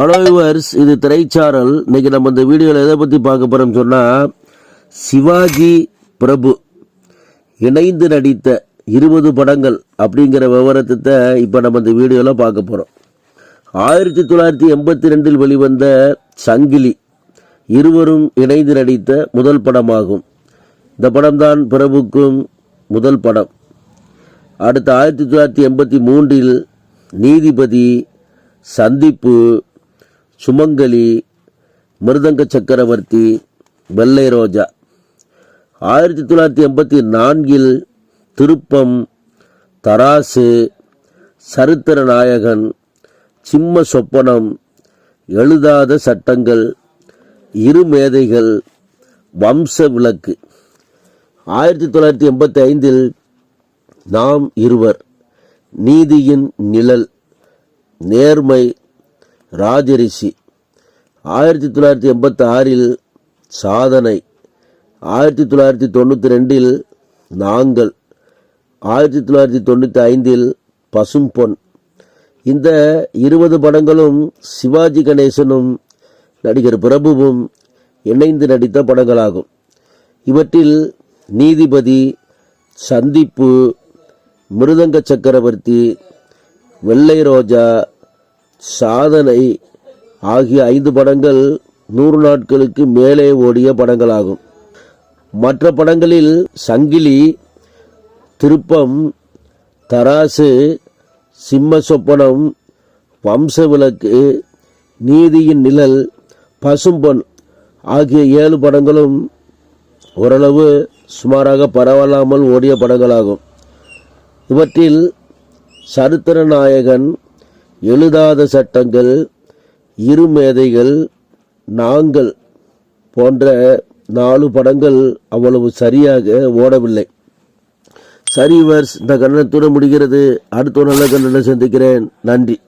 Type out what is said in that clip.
Hello viewers இது திரைச்சாரல் இன்னைக்கு நம்ம இந்த வீடியோவில் எதை பற்றி பார்க்க போகிறோம்னு சொன்னால் சிவாஜி பிரபு இணைந்து நடித்த இருபது படங்கள் அப்படிங்கிற விவரத்தை இப்போ நம்ம இந்த வீடியோவில் பார்க்க போகிறோம் ஆயிரத்தி தொள்ளாயிரத்தி எண்பத்தி ரெண்டில் வெளிவந்த சங்கிலி இருவரும் இணைந்து நடித்த முதல் படமாகும். இந்த படம்தான் பிரபுக்கும் முதல் படம். அடுத்து ஆயிரத்தி தொள்ளாயிரத்தி எண்பத்தி மூன்றில் நீதிபதி சந்திப்பு சுமங்கலி மிருதங்க சக்கரவர்த்தி வெள்ளை ரோஜா. ஆயிரத்தி தொள்ளாயிரத்தி எண்பத்தி நான்கில் திருப்பம் தராசு சரித்திர நாயகன் சிம்ம சொப்பனம் எழுதாத சட்டங்கள் இரு மேதைகள் வம்ச விளக்கு. ஆயிரத்தி தொள்ளாயிரத்தி எண்பத்தி ஐந்தில் நாம் இருவர் நீதியின் நிழல் நேர்மை ராஜரிஷி. ஆயிரத்தி தொள்ளாயிரத்தி எண்பத்தி ஆறில் சாதனை. ஆயிரத்தி தொள்ளாயிரத்தி தொண்ணூற்றி ரெண்டில் நாங்கள். ஆயிரத்தி தொள்ளாயிரத்தி தொண்ணூற்றி ஐந்தில் பசும்பொன். இந்த இருபது படங்களும் சிவாஜி கணேசனும் நடிகர் பிரபுவும் இணைந்து நடித்த படங்களாகும். இவற்றில் நீதிபதி சந்திப்பு மிருதங்க சக்கரவர்த்தி வெள்ளை ரோஜா சாதனை ஆகிய ஐந்து படங்கள் நூறு நாட்களுக்கு மேலே ஓடிய படங்களாகும். மற்ற படங்களில் சங்கிலி திருப்பம் தராசு சிம்ம சொப்பனம் வம்ச விளக்கு நீதியின் நிழல் பசும்பொன் ஆகிய ஏழு படங்களும் ஓரளவு சுமாராக பரவலாமல் ஓடிய படங்களாகும். இவற்றில் சரித்திர நாயகன் எழுதாத சட்டங்கள் இருமேதைகள் நாங்கள் போன்ற நாலு படங்கள் அவ்வளவு சரியாக ஓடவில்லை. சரி வர்ஸ் இந்த கண்டனத்துடன் முடிகிறது. அடுத்த நல்ல கண்டனம் சந்திக்கிறேன். நன்றி.